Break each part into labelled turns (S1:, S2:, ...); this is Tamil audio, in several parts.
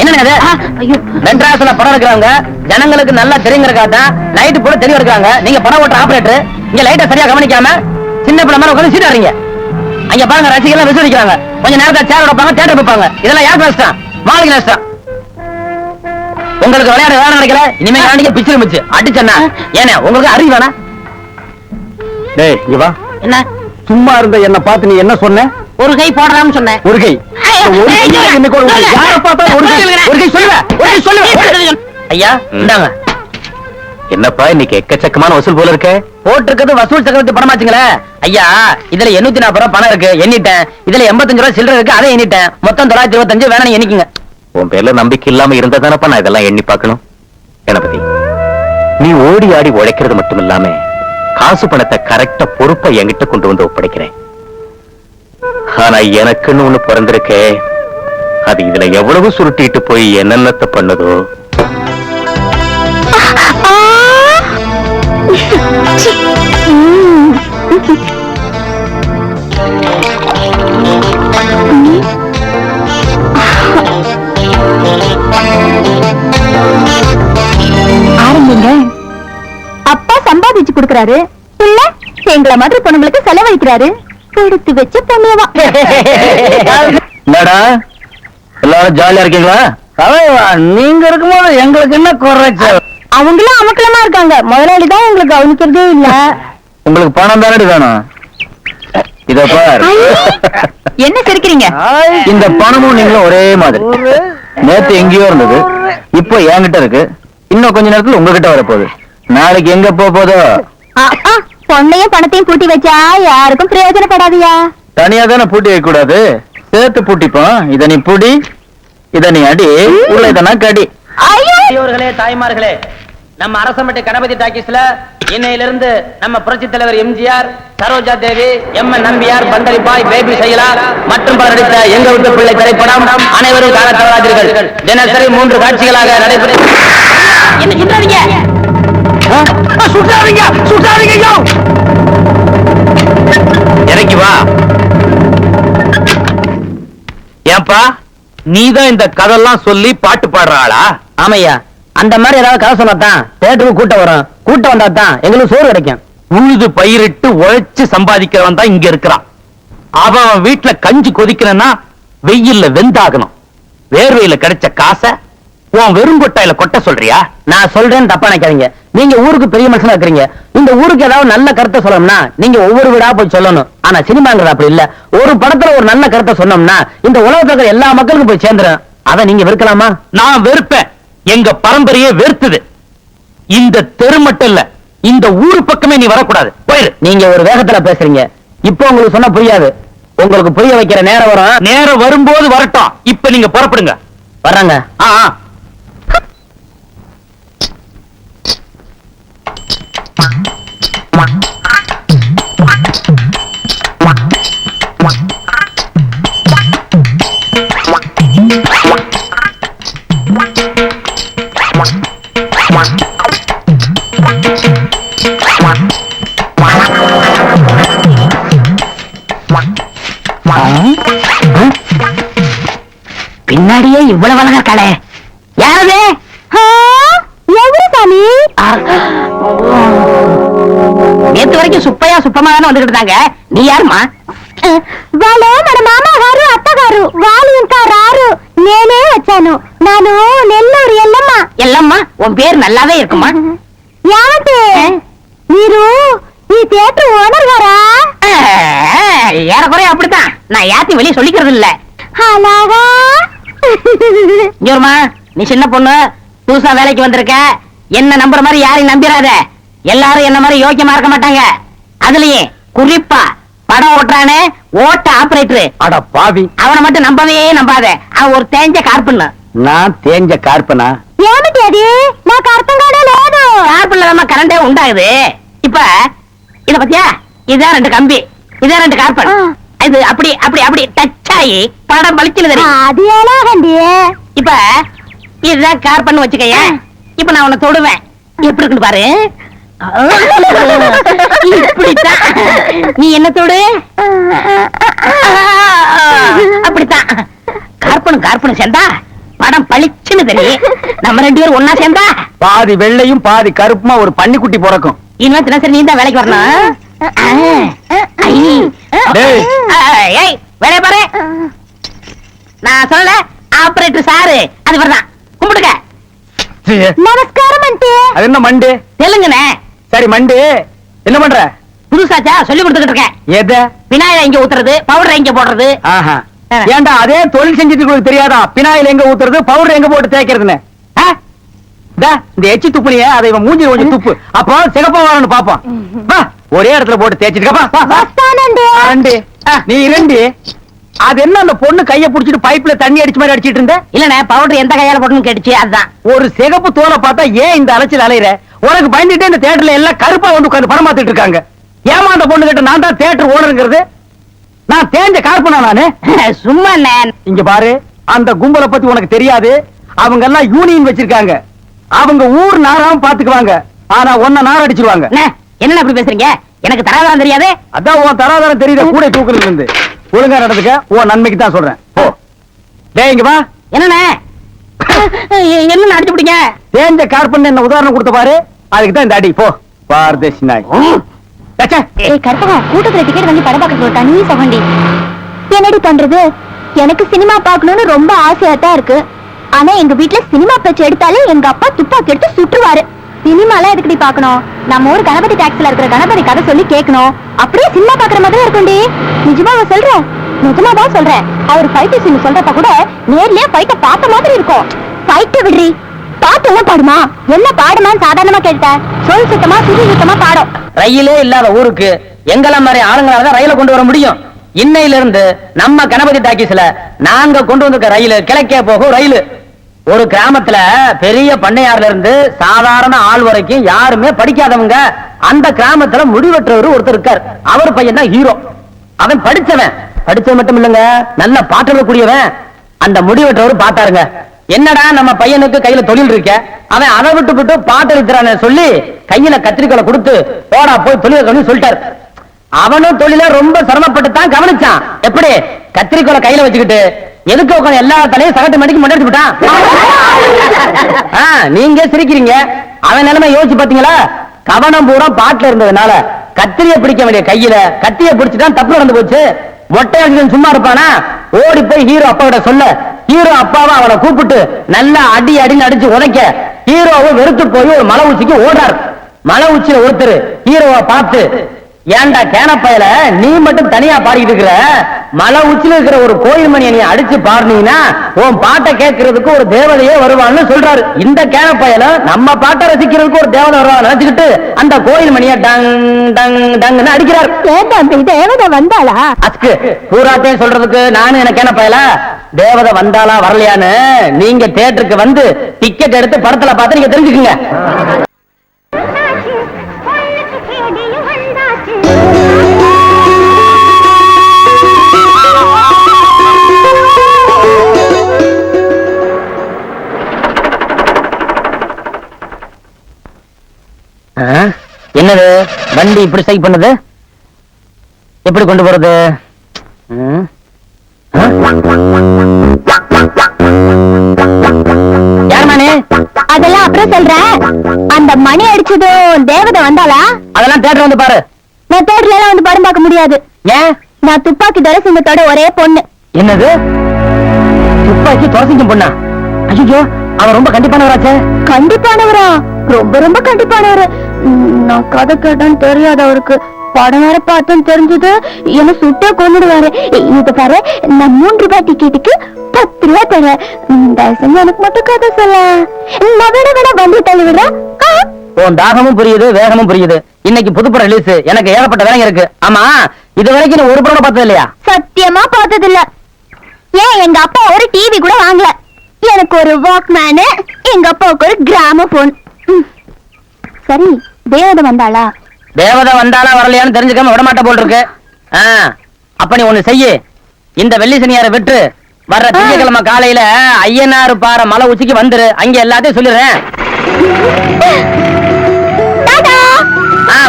S1: என்னங்க
S2: ஐயோ.
S1: மெட்ராஸ்ல படம் எடுக்கிறவங்க ஜனங்களுக்கு நல்லா தெரியுங்கிறக்காக தான் லைட் போட தெளிவா இருக்காங்க நீங்க படம் ஓட்டுற ஆபரேட்டர் இங்க லைட்டை சரியா கவனிக்காம சின்ன பிள்ளை மேல உட்காந்து சீட்டாடுறீங்க அங்க பாருங்க ரசிகர்கள் விசுவலிக்கிறாங்க கொஞ்ச நேரத்தை சேர் வைப்பாங்க தேட்டர் வைப்பாங்க இதெல்லாம் யாருக்கு நஷ்டம் மாளிகை நஷ்டம் உங்களுக்கு விளையாட வேலை நினைக்கல இனிமே விளையாடிக்க பிச்சிரு மிச்சு அடிச்சண்ணா ஏனே உங்களுக்கு அறிவு வேணா
S3: டேய் இங்க வா.
S2: என்ன?
S3: சும்மா இருந்த என்ன பார்த்து நீ என்ன சொன்ன?
S2: ஒரு கை போடலாம்னு சொன்னேன்.
S3: ஒரு கை. ஒரு கை ஒரு கை. யாரை பார்த்தாலும் ஒரு கை. ஒரு கை சொல்லுவ ஒரு கை சொல்லுவ
S1: ஐயா இந்தாங்க.
S3: என்னப்பா இன்னைக்கு எக்கச்சக்கமான வசூல் போல இருக்க?
S1: போட்டிருக்கிறது வசூல் சக்கரவர்த்தி பணமாச்சுங்களே. ஐயா இதுல எண்ணூத்தி நாற்பது ரூபாய் பணம் இருக்கு. எண்ணிட்டேன். இதுல எண்பத்தஞ்சு ரூபாய் சில்லறை இருக்கு. அதை எண்ணிட்டேன். மொத்தம் தொள்ளாயிரத்தி இருபத்தஞ்சு வேணா நீ எண்ணிக்குங்க.
S3: உன் பேர்ல நம்பிக்கை இல்லாம இருந்தா தானப்பா நான் இதெல்லாம் எண்ணி பார்க்கணும்? கணபதி நீ ஓடி ஆடி உழைக்கிறது மட்டும் இல்லாம காசு பணத்தை கரெக்டா பொறுப்பா என்கிட்ட கொண்டு வந்து ஒப்படைக்கிறேன். ஆனா எனக்குன்னு ஒண்ணு பிறந்திருக்கே. அது இதுல எவ்வளவு சுருட்டிட்டு போய் என்னென்னத்தை பண்ணுதோ.
S4: ஆரம்பிங்க. அப்பா சம்பாதிச்சு கொடுக்கறாரு. இல்ல எங்களை மாதிரி பொண்ணுங்களுக்கு செலவழிக்கிறாரு. கொடுத்து வச்ச பொண்ணுவா
S3: என்னடா? எல்லாரும் ஜாலியா இருக்கீங்களா?
S1: நீங்க இருக்கும்போது எங்களுக்கு என்ன குறைச்சல்?
S4: அவங்களும் அமக்கலமா இருக்காங்க. முதலாளி தான் உங்களுக்கு கவனிக்கிறதே இல்ல.
S3: உங்களுக்கு பணம் தானடி வேணும்? இத பார்.
S4: என்ன சிரிக்கிறீங்க?
S3: இந்த பணமும் நீங்களும் ஒரே மாதிரி. நேத்து எங்கேயோ இருந்தது. இப்போ என்கிட்ட இருக்கு. இன்னும் கொஞ்ச நேரத்துல உங்ககிட்ட வரப்போகுது. நாளைக்கு எங்க போக போதோ?
S4: பொண்ணையும் பணத்தையும் கூட்டி வச்சா யாருக்கும் பிரயோஜனப்படாதியா?
S3: தனியா தானே பூட்டி வைக்க கூடாது? சேர்த்து பூட்டிப்போம். இத நீ புடி இத நீ அடி. உள்ள இத நான் கடி.
S4: ஐயோ!
S1: பெரியோர்களே தாய்மார்களே நம்ம அரசமட்டை கணபதி டாக்கீஸ்ல இன்னையிலிருந்து நம்ம புரட்சி தலைவர் MGR Saroja Devi M N Nambiar Pandaribai baby Shaila மற்றும் பலர் நடித்த எங்க விட்டு பிள்ளை திரைப்படம் அனைவரும் காண தவறாதீர்கள் தினசரி மூன்று காட்சிகளாக நடைபெறும்
S2: என்ன சிந்தாதீங்க
S1: சுட்டாதீங்க சுட்டாதீங்க
S3: இறங்கி வா. ஏன்பா நீதான் இந்த கதெல்லாம் சொல்லி பாட்டு பாடுற ஆளா?
S1: ஆமையா அந்த மாதிரி ஏதாவது கதை சொன்னாதான் தேட்டருக்கு கூட்டம் வரும். கூட்டம் வந்தா தான் எங்களுக்கு சோறு கிடைக்கும்.
S3: உழுது பயிரிட்டு உழைச்சு சம்பாதிக்கிறவன் தான் இங்க இருக்கிறான். அவன் வீட்டுல கஞ்சி கொதிக்கணும்னா வெயில்ல வெந்தாகணும். வேர்வையில கிடைச்ச காசை உன் வெறுங்கொட்டாயில கொட்ட சொல்றியா?
S1: நான் சொல்றேன்னு தப்பா நினைக்காதீங்க. நீங்க ஊருக்கு பெரிய மனுஷனா இருக்கிறீங்க. இந்த ஊருக்கு ஏதாவது நல்ல கருத்தை சொல்லணும்னா நீங்க ஒவ்வொரு வீடா போய் சொல்லணும். ஆனா சினிமாங்கிறது அப்படி இல்ல. ஒரு படத்துல ஒரு நல்ல கருத்தை சொன்னோம்னா இந்த உலகத்துல எல்லா மக்களுக்கும் போய் சேர்ந்துரும். அதை நீங்க விற்கலாமா
S3: நான் வெறுப்பேன். எங்க பரம்பரையே வெறுத்துது. இந்த தெரு மட்டும் இல்ல இந்த ஊரு பக்கமே நீ வரக்கூடாது. போயிரு.
S1: நீங்க ஒரு வேகத்துல பேசுறீங்க. இப்போ உங்களுக்கு சொன்னா புரியாது. உங்களுக்கு புரிய வைக்கிற நேரம் வரும்.
S3: நேரம் வரும்போது வரட்டும். இப்ப நீங்க புறப்படுங்க.
S1: வர்றாங்க.
S3: ஆ ஆ.
S2: பின்னாடியே இவ்வளவு அழகா கடை வரைக்கும் சுப்பையா சுப்பமா தானே வந்துகிட்டு இருந்தாங்க நீ யாருமா
S4: వాళ్ళు మన మామగారు అత్తగారు వాళ్ళు ఇంకా రారు నేనే వచ్చాను నాను నెల్లూరు ఎల్లమ్మ
S2: எல்லம்மா உன் பேர் நல்லாவே இருக்குமா
S4: ఏమంటే మీరు ఈ థియేటర్ ఓనర్ గారా
S2: ஏறக்குறைய அப்படித்தான் நான் யாத்தையும் வெளியே சொல்லிக்கிறது இல்ல
S4: అలాగా
S2: இங்கோருமா நீ சின்ன பொண்ணு புதுசா வேலைக்கு வந்திருக்க என்ன நம்புற மாதிரி யாரையும் நம்பிராத எல்லாரும் என்ன மாதிரி யோக்கியமா இருக்க மாட்டாங்க அதுலயே குறிப்பா படம் ஓட்டுறானே ஓட்ட ஆபரேட்டர்
S3: அட பாவி.
S2: அவனை மட்டும் நம்பவே நம்பாத. அவன் ஒரு தேஞ்ச கார்பன்.
S3: நான் தேஞ்ச கார்பனா?
S4: ஏமிட்டி அது நான் கார்பன் காடே ஏதோ
S2: கார்பன்ல நம்ம கரண்டே உண்டாகுது. இப்ப இத பத்தியா? இதான் ரெண்டு கம்பி. இதான் ரெண்டு கார்பன். இது அப்படி அப்படி அப்படி டச் ஆகி படம் பளிச்சுல தெரியும்?
S4: அது ஏனா
S2: இப்ப இதுதான் கார்பன் வச்சுக்கயா இப்ப நான் உன்னை தொடுவேன். எப்படி இருக்குன்னு பாரு. இப்படித்தான். நீ என்ன தொடு? அப்படித்தான். சேர்ந்தா படம் பளிச்சுன்னு தெரியும். நம்ம ரெண்டு பேரும் ஒன்னா சேர்ந்தா
S1: பாதி வெள்ளையும் பாதி கருப்புமா ஒரு பன்னிக்குட்டி பிறக்கும்.
S2: இனிமே தினசரி நீ தான் வேலைக்கு வரணும். வேலைய பாரு. நான் சொல்லல ஆபரேட்டர் சாரு. அது வரதான் கும்பிடுங்க.
S4: நமஸ்காரம் ஆண்டி.
S1: அது என்ன மண்டு?
S2: தெலுங்குனே
S1: சரி மண்டு. என்ன பண்ற?
S2: புதுசாச்சா? சொல்லி கொடுத்துக்கிட்டு இருக்கேன்.
S1: எத?
S2: விநாயகர் இங்க ஊத்துறது? பவுடர் இங்க போடுறது.
S1: ஏன்டா அதே தொழில் செஞ்சுட்டு உங்களுக்கு தெரியாதா? பினாயில் எங்க ஊத்துறது? பவுடர் எங்க போட்டு தேய்க்கிறதுன்னு? இந்தா, எச்சி துப்புனிய அதை இவன் மூஞ்சி கொஞ்சம் துப்பு. அப்போ சிகப்பா வரணும் பாப்போம் ஒரே இடத்துல போட்டு தேய்ச்சிட்டு நீ ரெண்டு. அது என்ன அந்த பொண்ணு கைய புடிச்சிட்டு பைப்ல தண்ணி அடிச்ச மாதிரி அடிச்சிட்டு இருந்த?
S2: இல்லண்ணே பவுடர் எந்த கையால போடணும்னு கேட்டுச்சு அதுதான்.
S1: ஒரு சிகப்பு தோலை பார்த்தா ஏன் இந்த அலைச்சல் அலையிற? உனக்கு பயந்துட்டே இந்த தேட்டர்ல எல்லாம் கருப்பா வந்து உட்கார்ந்து படம் பார்த்துட்டு இருக்காங்க. ஏமா அந்த பொண்ணு கிட்ட நான் தான் தேட்டர் ஓனருங்கிறது? நான் தேஞ்ச கார்பனா நானு?
S2: சும்மா.
S1: இங்க பாரு அந்த கும்பலை பத்தி உனக்கு தெரியாது. அவங்க எல்லாம் யூனியன் வச்சிருக்காங்க. அவங்க ஊர் நாராம பாத்துக்குவாங்க ஆனா ஒன்ன நார் அடிச்சிருவாங்க.
S2: என்னண்ணே அப்படி பேசுறீங்க? எனக்கு தராதரம் தெரியாது.
S1: அதான் உன் தராதரம் தெரியுத கூட தூக்குறதுல இருந்து. ஒழுங்கா நடந்துக்க. உன் நன்மைக்கு தான் சொல்றேன். போ. டேய் இங்க வா.
S2: என்னண்ணே? என்ன அடிச்சு பிடிங்க?
S1: தேஞ்ச கார்பன் என்ன உதாரணம் கொடுத்த பாரு. அதுக்கு தான் இந்த அடி. போ. பாரதேசி நாய்.
S4: கற்பகா கூட்டத்துல டிக்கெட் வாங்கி படம் பார்க்க போட்டா நீ சகண்டி என்னடி பண்றது? எனக்கு சினிமா பார்க்கணும்னு ரொம்ப ஆசையா தான் இருக்கு. ஆனா எங்க வீட்ல சினிமா பேச்சு எடுத்தாலே எங்க அப்பா துப்பாக்கி எடுத்து சுட்டுருவாரு. சினிமாலாம் எதுக்குடி பார்க்கணும்? நம்ம ஊர் கணபதி டாக்ஸில் இருக்கிற கணபதி கதை சொல்லி கேட்கணும். அப்படியே சினிமா பார்க்குற மாதிரி இருக்கும்டி. நிஜமாவா சொல்றேன். நிஜமா தான் சொல்றேன். அவர் ஃபைட்டு சீன் சொல்றப்ப கூட நேர்லயே ஃபைட்டை பார்த்த மாதிரி இருக்கும். ஃபைட்ட விடுறி. பாட்டு என்ன பாடுமா? என்ன பாடுமான்னு சாதாரணமா கேட்டேன் சொல் சுத்தமா சுதி சுத்தமா பாடும்.
S1: ரயிலே இல்லாத ஊருக்கு எங்கெல்லாம் மாதிரி ஆளுங்களால தான் ரயில கொண்டு வர முடியும். இன்னையில இருந்து நம்ம கணபதி டாக்கீஸ்ல நாங்க கொண்டு வந்திருக்க ரயில் கிழக்கே போகும் ரயில். ஒரு கிராமத்துல பெரிய பண்ணையார்ல இருந்து சாதாரண ஆள் வரைக்கும் யாருமே படிக்காதவங்க அந்த கிராமத்துல முடிவற்றவர் ஒருத்தர் இருக்கார். அவர் பையன் தான் ஹீரோ அவன் படிச்சவன். படிச்சது மட்டும் இல்லைங்க நல்ல பாட்டு அந்த முடிவற்றவர் பார்த்தாருங்க. என்னடா நம்ம பையனுக்கு கையில தொழில் இருக்க? அவன் அதை விட்டு விட்டு பாட்டு இருக்கிறான்னு சொல்லி கையில கத்திரிக்கோலை கொடுத்து போடா போய் தொழில் கவனி சொல்லிட்டாரு. அவனும் தொழில ரொம்ப சிரமப்பட்டு தான் கவனிச்சான். எப்படி? கத்திரிக்கோலை கையில வச்சுக்கிட்டு எதுக்கு உட்காந்து எல்லா தலையும் சகட்டு மடிக்கு முன்னாடி விட்டான் ஆ, நீங்க சிரிக்கிறீங்க? அவன் நிலைமை யோசிச்சு பாத்தீங்களா கவனம் பூரா பாட்டுல இருந்ததுனால கத்திரிய பிடிக்க வேண்டிய கையில கத்திய பிடிச்சிட்டான் தப்பு நடந்து போச்சு. மொட்டை சும்மா இருப்பானா? ஓடி போய் ஹீரோ அப்பா கிட்ட சொல்ல. ஹீரோ அப்பாவை அவனை கூப்பிட்டு நல்லா அடி அடின்னு அடிச்சு உதைக்க. ஹீரோவை வெறுத்து போய் ஒரு மலை உச்சிக்கு ஓடுறாரு. மலை உச்சியில ஒருத்தர் ஹீரோவை பார்த்து ஏன்டா கேனப்பையில நீ மட்டும் தனியா பாடிக்கிட்டு இருக்கிற? மலை உச்சியில இருக்கிற ஒரு கோயில் மணியை நீ அடிச்சு பாடுனீங்கன்னா உன் பாட்டை கேட்கறதுக்கு ஒரு தேவதையே வருவான்னு சொல்றாரு. இந்த கேனப்பையில நம்ம பாட்டை ரசிக்கிறதுக்கு ஒரு தேவதை வருவான்னு நினைச்சுக்கிட்டு அந்த கோயில் மணியை டங் டங் டங்னு அடிக்கிறார்.
S4: ஏன் தேவதை வந்தாளா?
S1: அஸ்கு பூராத்தையும் சொல்றதுக்கு நானும் எனக்கு என்ன பயல தேவதை வந்தாளா வரலையான்னு நீங்க தியேட்டருக்கு வந்து டிக்கெட் எடுத்து படத்துல பார்த்து நீங்க தெரிஞ்சுக்குங்க. என்னது? வண்டி இப்படி சை பண்ணுது? எப்படி கொண்டு போறது?
S4: அதெல்லாம் அப்புறம் சொல்றேன் அந்த மணி அடிச்சதும் தேவதை வந்தாளா?
S1: அதெல்லாம் தேட்டர் வந்து பாரு.
S4: நான் தேட்டர்ல எல்லாம் வந்து படம் பார்க்க முடியாது.
S1: ஏன்
S4: நான் துப்பாக்கி தர சிங்கத்தோட ஒரே பொண்ணு.
S1: என்னது? துப்பாக்கி துவசிக்கும் பொண்ணா? ஐயோ அவன் ரொம்ப கண்டிப்பானவராச்சே.
S4: கண்டிப்பானவரா? ரொம்ப ரொம்ப கண்டிப்பானவரு. நான் கதை கேட்டேன்னு தெரியாது அவருக்கு. படம் வேற பார்த்தேன்னு தெரிஞ்சது. என்ன சுட்டே கொண்டுடுவாரு இது பாரு. நான் மூன்று ரூபாய் டிக்கெட்டுக்கு பத்து ரூபாய் தரேன். தயவு செஞ்சு எனக்கு மட்டும் கதை சொல்ல. நான் வேணா வேணா வண்டி தள்ளி விடுறேன்?
S1: உன் தாகமும் புரியுது வேகமும் புரியுது. இன்னைக்கு புதுப்படம் ரிலீஸ் எனக்கு ஏகப்பட்ட வேலைங்க இருக்கு. ஆமா இது வரைக்கும் நீ ஒரு படம் பார்த்தது இல்லையா?
S4: சத்தியமா பார்த்தது இல்ல ஏன் எங்க அப்பா ஒரு டிவி கூட வாங்கல? எனக்கு ஒரு வாக்மேனு எங்க அப்பாவுக்கு ஒரு கிராம போன் சரி. தேவதை வந்தாளா?
S1: தேவதை வந்தாலா வரலையான்னு தெரிஞ்சுக்காம விட மாட்ட போல் இருக்கு அப்ப நீ ஒண்ணு செய்யு. இந்த வெள்ளி சனியார விட்டு வர்ற திங்கட்கிழமை காலையில ஐயனாறு பாறை மலை உச்சிக்கு வந்துரு. அங்க எல்லாத்தையும் சொல்லிடுறேன்.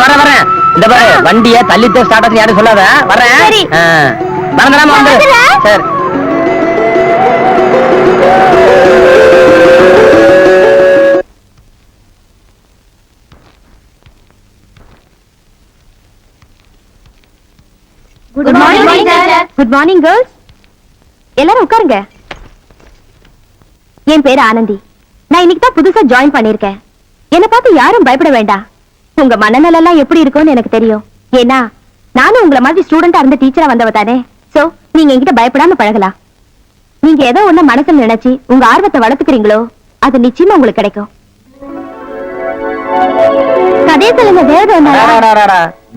S1: வரேன் வரேன். இந்த பாரு வண்டிய தள்ளிட்டு ஸ்டார்ட் யாரும் சொல்லாத. வரேன். மறந்துடாம வந்து. சரி
S4: மார்னிங் கேர்ள்ஸ் எல்லாரும் உட்காருங்க. என் பேரு ஆனந்தி. நான் இன்னைக்கு தான் புதுசா ஜாயின் பண்ணிருக்கேன் என்ன பார்த்து யாரும் பயப்பட வேண்டாம். உங்க மனநலம் எல்லாம் எப்படி இருக்கும்னு எனக்கு தெரியும். ஏன்னா நானும் உங்கள மாதிரி ஸ்டூடெண்டா இருந்த டீச்சரா வந்தவ தானே. சோ நீங்க என்கிட்ட பயப்படாம பழகலாம். நீங்க ஏதோ ஒண்ணு மனசுல நினைச்சு உங்க ஆர்வத்தை வளர்த்துக்கிறீங்களோ அது நிச்சயமா உங்களுக்கு கிடைக்கும். கதையை சொல்லுங்க தேவதை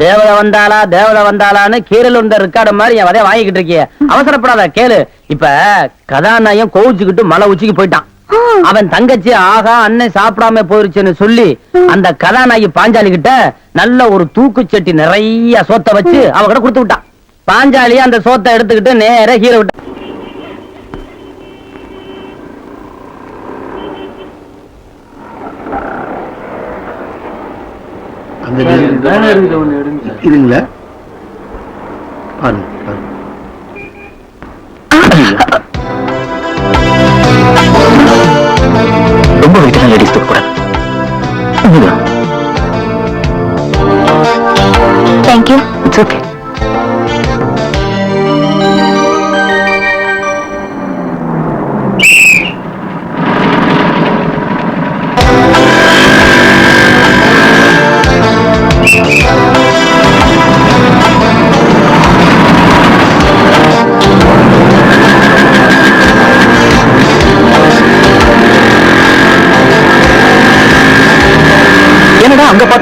S5: தேவதை வந்தாளா தேவதை வந்தாளான்னு கீரல் வந்த ரெக்கார்டு மாதிரி என் வதைய வாங்கிக்கிட்டு இருக்கிய. அவசரப்படாத கேளு. இப்ப கதாநாயகம் கோவிச்சுக்கிட்டு மலை உச்சிக்கு போயிட்டான். அவன் தங்கச்சி ஆகா அண்ணன் சாப்பிடாம போயிருச்சுன்னு சொல்லி அந்த கதாநாயகி பாஞ்சாலி கிட்ட நல்ல ஒரு தூக்குச்சட்டி நிறைய சோத்தை வச்சு அவகிட்ட கொடுத்து விட்டான். பாஞ்சாலி அந்த சோத்தை எடுத்துக்கிட்டு நேரா ஹீரோ விட்டான்
S6: அந்த இதுங்களா பாருங்க பாருங்க.
S3: ரொம்ப வெயிட்டான லேடிஸ் தூக்க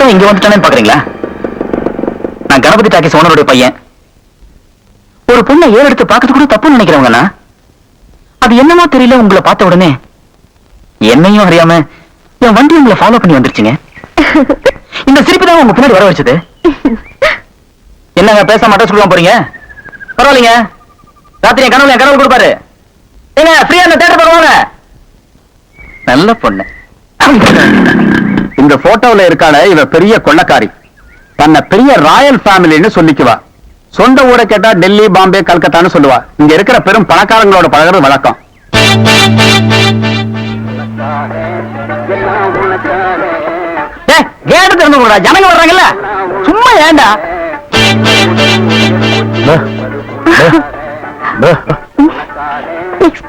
S3: என்னடா இங்க வந்துட்டானே பாக்குறீங்களா? நான் கணபதி டாக்கிஸ் ஓனருடைய பையன். ஒரு பொண்ணை ஏறு எடுத்து பார்க்கறது கூட தப்புன்னு நினைக்கிறவங்கண்ணா? அது என்னமோ தெரியல உங்களை பார்த்த உடனே. என்னையும் அறியாம என் வண்டி உங்களை ஃபாலோ பண்ணி வந்துருச்சுங்க. இந்த சிரிப்பு தான் உங்க பின்னாடி வர வச்சது. என்னங்க பேச மாட்டேன் சொல்லுவான் போறீங்க? பரவாயில்லைங்க. ராத்திரி என் கனவுல என் கனவு கொடுப்பாரு. ஏங்க ஃப்ரீயா அந்த தேட்டர் பார்க்க நல்ல பொண்ணு.
S6: இந்த போட்டோல இருக்காள இவ பெரிய கொள்ளக்காரி. தன்னை பெரிய ராயல் ஃபேமிலின்னு சொல்லிக்குவா. சொந்த ஊரை கேட்டா டெல்லி பாம்பே கல்கத்தான்னு சொல்லுவா. இங்க இருக்கிற பெரும் பணக்காரங்களோட பழகிறது வழக்கம்.
S5: கேட்டு திறந்து விடுறா ஜனங்க வர்றாங்கல்ல. சும்மா ஏண்டா?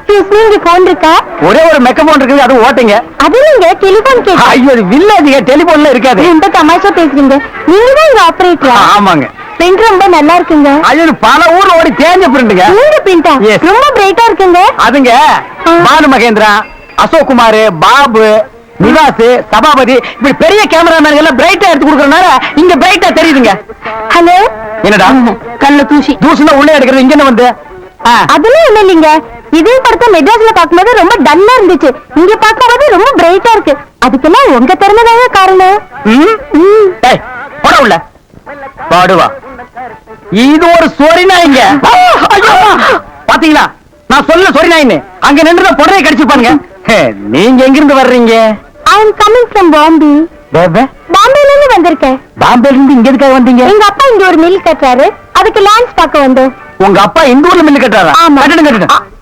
S4: எக்ஸ்கியூஸ் மீ இங்க போன் இருக்கா?
S5: ஒரே ஒரு மெக்கபோன் இருக்குது அது ஓட்டுங்க.
S4: அது நீங்க டெலிபோன் கேட்டு?
S5: ஐயோ வில்லேஜ் டெலிபோன்ல இருக்காது.
S4: ரொம்ப தமாஷா பேசுறீங்க. நீங்க தான் இங்க ஆபரேட்டரா
S5: ஆமாங்க.
S4: பிரிண்ட் ரொம்ப நல்லா இருக்குங்க.
S5: ஐயோ பல ஊர்ல ஓடி தேஞ்ச பிரிண்டுங்க
S4: நீங்க பிரிண்டா. ரொம்ப பிரைட்டா இருக்குங்க.
S5: அதுங்க. பானு மகேந்திரா அசோக் குமார் பாபு நிவாஸ் சபாபதி இப்படி பெரிய கேமராமேன் எல்லாம் பிரைட்டா எடுத்து கொடுக்கறதுனால இங்க பிரைட்டா தெரியுதுங்க.
S4: ஹலோ
S5: என்னடா?
S4: கல்ல தூசி.
S5: தூசுல உள்ளே எடுக்கிறது இங்க என்ன வந்து.
S4: அதெல்லாம் ஒண்ணு இல்லைங்க. இதே படத்தை மெட்ராஸ்ல பாக்கும்போது ரொம்ப டல்லா இருந்துச்சு. இங்க பாக்கும்போது ரொம்ப பிரைட்டா இருக்கு. அதுக்கெல்லாம் உங்க திறமைதாங்க காரணம்?
S5: போடா உள்ள. பாடுவா இது ஒரு சொரி நாய்ங்க ஐயோ! பாத்தீங்களா? நான் சொல்ல சொரி நாயின்னு அங்க நின்று புடவை கடிச்சுப்பானுங்க ஹே, நீங்க எங்க இருந்து வர்றீங்க?
S4: I am coming from Bombay
S5: பாபே
S4: பாம்பேல இருந்து வந்திருக்கேன்.
S5: பாம்பேல இருந்து இங்க எதுக்காக வந்தீங்க?
S4: எங்க அப்பா இங்க ஒரு மில் கட்டுறாரு. அதுக்கு லேண்ட்ஸ் பார்க்க வந்தோம்.
S5: உங்க அப்பா இந்த ஊர்ல மில்லு கட்டுறாரா? கட்டுங்க.
S4: ஆ-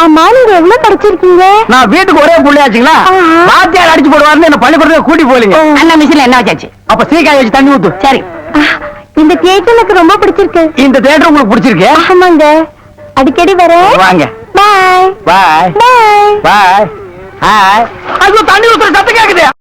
S4: ஆமா நீங்க எவ்வளவு படிச்சிருக்கீங்க?
S5: நான் வீட்டுக்கு ஒரே புள்ளையாச்சுங்களா. வாத்தியார் அடிச்சு போடுவாருன்னு என்ன பள்ளிக்கூடத்துக்கு கூட்டி போலீங்க
S2: அண்ணா மிஷின்ல என்ன வச்சாச்சு?
S5: அப்ப சீக்காய் வச்சு தண்ணி ஊத்து.
S2: சரி.
S4: இந்த தியேட்டர் எனக்கு ரொம்ப பிடிச்சிருக்கு.
S5: இந்த தேட்டர் உங்களுக்கு பிடிச்சிருக்கு?
S4: ஆமாங்க. அடிக்கடி வரேன்.
S5: வாங்க.
S4: பாய்.
S5: பாய்.
S4: பாய்.
S5: பாய். ஹாய் ஐயோ தண்ணி ஊத்துற சத்தம் கேக்குது.